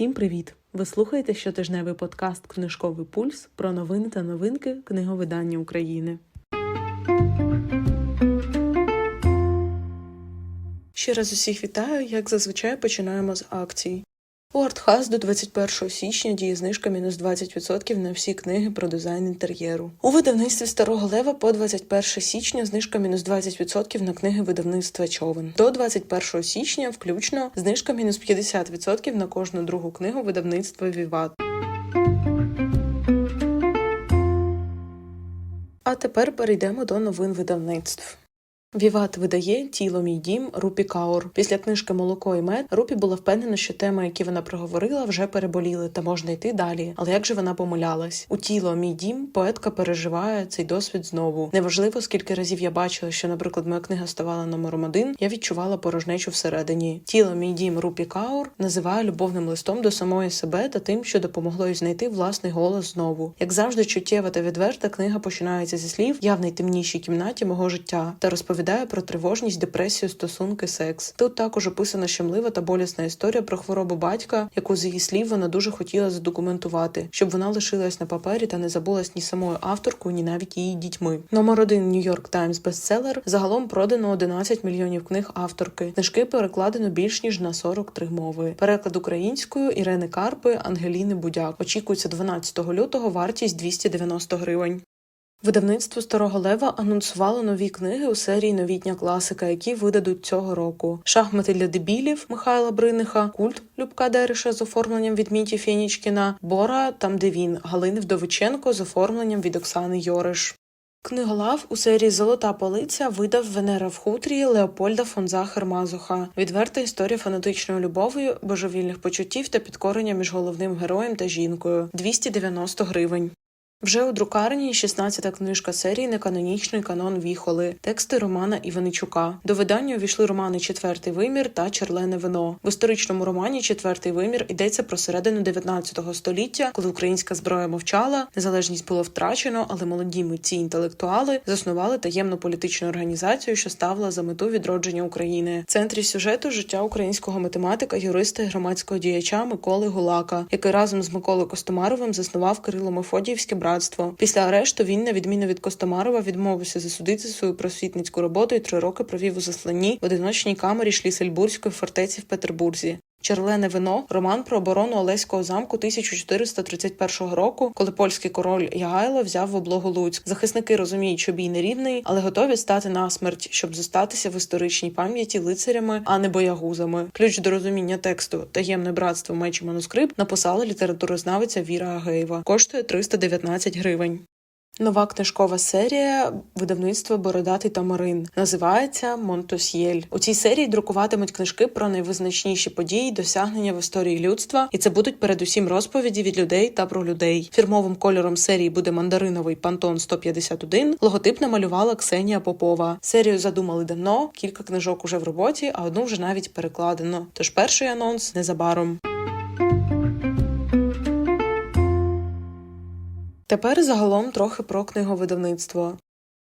Всім привіт! Ви слухаєте щотижневий подкаст Книжковий пульс про новини та новинки книговидання України. Ще раз усіх вітаю. Як зазвичай починаємо з акцій. У Артхаз до 21 січня діє знижка мінус 20% на всі книги про дизайн інтер'єру. У видавництві Старого Лева по 21 січня знижка мінус 20% на книги видавництва Човен. До 21 січня включно знижка мінус 50% на кожну другу книгу видавництва Віват. А тепер перейдемо до новин видавництв. Віват видає тіло мій дім Рупі Каур. Після книжки Молоко і мед Рупі була впевнена, що теми, які вона проговорила, вже переболіли та можна йти далі. Але як же вона помилялась? У тіло мій дім поетка переживає цей досвід знову. Неважливо, скільки разів я бачила, що, наприклад, моя книга ставала номером один, я відчувала порожнечу всередині. Тіло мій дім Рупі Каур називає любовним листом до самої себе та тим, що допомогло їй знайти власний голос знову. Як завжди, чуттєва та відверта книга починається зі слів Я в найтемнішій кімнаті мого життя та розповідає про тривожність, депресію, стосунки, секс. Тут також описана щемлива та болісна історія про хворобу батька, яку з її слів вона дуже хотіла задокументувати, щоб вона лишилась на папері та не забулась ні самою авторкою, ні навіть її дітьми. Номер один Нью-Йорк Таймс бестселер. Загалом продано 11 мільйонів книг авторки. Книжки перекладено більш ніж на 43 мови. Переклад українською Ірени Карпи, Ангеліни Будяк. Очікується 12 лютого. Вартість 290 гривень. Видавництво Старого Лева анонсувало нові книги у серії Новітня класика, які видадуть цього року: Шахмати для дебілів Михайла Бриниха, Культ Любка Дереша з оформленням від Міті Фінічкіна, Бора там, де він Галини Вдовиченко з оформленням від Оксани Йориш. Книголав у серії Золота полиця видав Венера в хутрі Леопольда фон Захар Мазуха. Відверта історія фанатичної любові, божевільних почуттів та підкорення між головним героєм та жінкою 290 гривень. Вже у друкарні 16-та книжка серії Неканонічний канон Віхоли, тексти Романа Іваничука. До видання увійшли романи Четвертий вимір та Черлене вино. В історичному романі Четвертий вимір йдеться про середину 19 століття, коли українська зброя мовчала, незалежність було втрачено, але молоді митці інтелектуали заснували таємну політичну організацію, що ставила за мету відродження України. В центрі сюжету життя українського математика, юриста і громадського діяча Миколи Гулака, який разом з Миколою Костомаровим заснував Кирило Мефодіївське братство братство. Після арешту він, на відміну від Костомарова, відмовився засудити свою просвітницьку роботу і три роки провів у засланні в одиночній камері Шлісельбурзької фортеці в Петербурзі. Черлене вино роман про оборону Олеського замку 1431 року, коли польський король Ягайло взяв в облогу Луцьк. Захисники розуміють, що бій нерівний, але готові стати на смерть, щоб зостатися в історичній пам'яті лицарями, а не боягузами. Ключ до розуміння тексту таємне братство меч і манускрипт написала літературознавиця Віра Агеєва. Коштує 319 гривень. Нова книжкова серія видавництва Бородатий Тамарин називається Монтосьєль. У цій серії друкуватимуть книжки про найвизначніші події, й досягнення в історії людства, і це будуть передусім розповіді від людей та про людей. Фірмовим кольором серії буде мандариновий Пантон 151. Логотип намалювала Ксенія Попова. Серію задумали давно. Кілька книжок уже в роботі, а одну вже навіть перекладено. Тож перший анонс незабаром. Тепер загалом трохи про книговидавництво.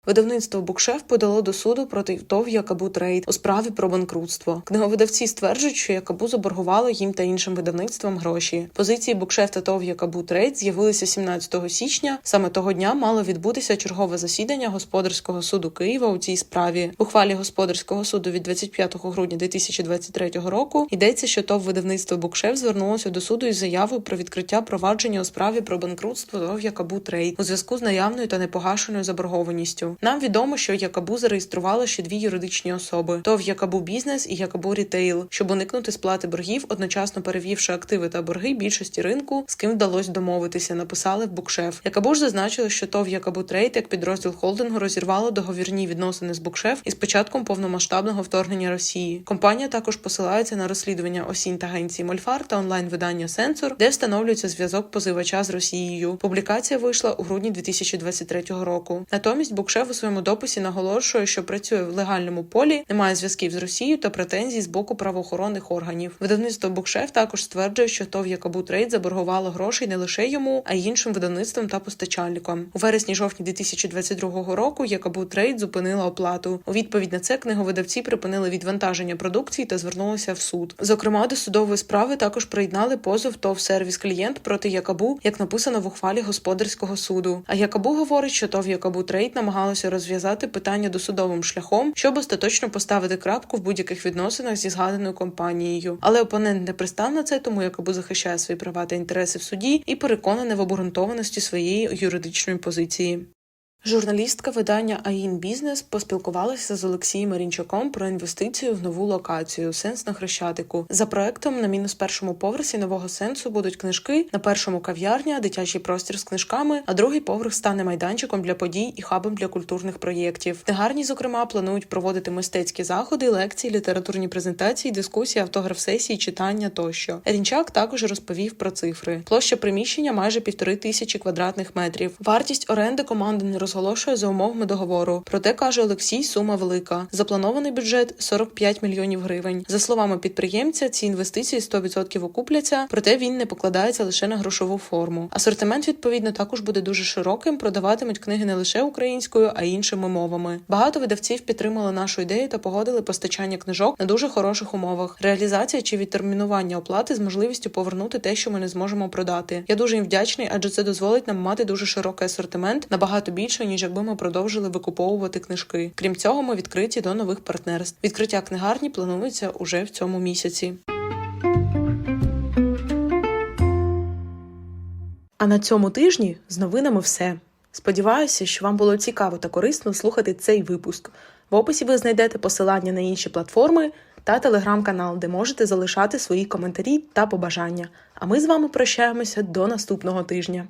Видавництво Букшеф подало до суду проти ТОВ Якабу Трейд у справі про банкрутство. Книговидавці стверджують, що Якабу заборгувало їм та іншим видавництвам гроші. Позиції Букшеф та ТОВ Якабу Трейд з'явилися 17 січня. Саме того дня мало відбутися чергове засідання господарського суду Києва у цій справі. В ухвалі господарського суду від 25 грудня 2023 року йдеться, що ТОВ видавництво Букшеф звернулося до суду із заявою про відкриття провадження у справі про банкрутство ТОВ Якабу Трейд у зв'язку з наявною та непогашеною заборгованістю. Нам відомо, що Якабу зареєструвала ще дві юридичні особи: ТОВ Якабу Бізнес і Якабу Рітейл, щоб уникнути сплати боргів, одночасно перевівши активи та борги більшості ринку, з ким вдалося домовитися. Написали в Букшеф. Якабу ж зазначили, що ТОВ Якабу Трейд як підрозділ холдингу розірвало договірні відносини з Букшеф із початком повномасштабного вторгнення Росії. Компанія також посилається на розслідування осінь та агенції Мольфар та онлайн видання Сенсор, де встановлюється зв'язок позивача з Росією. Публікація вийшла у грудні 2023 року. Натомість Букшеф у своєму дописі наголошує, що працює в легальному полі, немає зв'язків з Росією та претензій з боку правоохоронних органів. Видавництво Букшеф також стверджує, що ТОВ Якабу Трейд заборгувало грошей не лише йому, а й іншим видавництвам та постачальникам. У вересні-жовтні 2022 року Якабу Трейд зупинила оплату. У відповідь на це книговидавці припинили відвантаження продукції та звернулися в суд. Зокрема, до судової справи також приєднали позов ТОВ сервіс клієнт проти Якабу, як написано в ухвалі господарського суду. А Якабу говорить, що ТОВ Якабу Трейд намагалося розв'язати питання досудовим шляхом, щоб остаточно поставити крапку в будь-яких відносинах зі згаданою компанією. Але опонент не пристав на це, тому якобу захищає свої права та інтереси в суді і переконаний в обґрунтованості своєї юридичної позиції. Журналістка видання АІН Бізнес поспілкувалася з Олексієм Марінчуком про інвестицію в нову локацію Сенс на Хрещатику. За проектом на мінус першому поверсі нового сенсу будуть книжки, на першому кав'ярня, дитячий простір з книжками, а другий поверх стане майданчиком для подій і хабом для культурних проєктів. Книгарні, зокрема, планують проводити мистецькі заходи, лекції, літературні презентації, дискусії, автограф сесії, читання тощо. Рінчак також розповів про цифри. Площа приміщення майже півтори тисячі квадратних метрів. Вартість оренди команда не розголошує за умовами договору. Проте каже Олексій, сума велика. Запланований бюджет 45 мільйонів гривень. За словами підприємця, ці інвестиції 100% окупляться, проте він не покладається лише на грошову форму. Асортимент відповідно також буде дуже широким. Продаватимуть книги не лише українською, а й іншими мовами. Багато видавців підтримали нашу ідею та погодили постачання книжок на дуже хороших умовах. Реалізація чи відтермінування оплати з можливістю повернути те, що ми не зможемо продати. Я дуже їм вдячний, адже це дозволить нам мати дуже широкий асортимент набагато більше ніж якби ми продовжили викуповувати книжки. Крім цього, ми відкриті до нових партнерств. Відкриття книгарні планується уже в цьому місяці. А на цьому тижні з новинами все. Сподіваюся, що вам було цікаво та корисно слухати цей випуск. В описі ви знайдете посилання на інші платформи та телеграм-канал, де можете залишати свої коментарі та побажання. А ми з вами прощаємося до наступного тижня.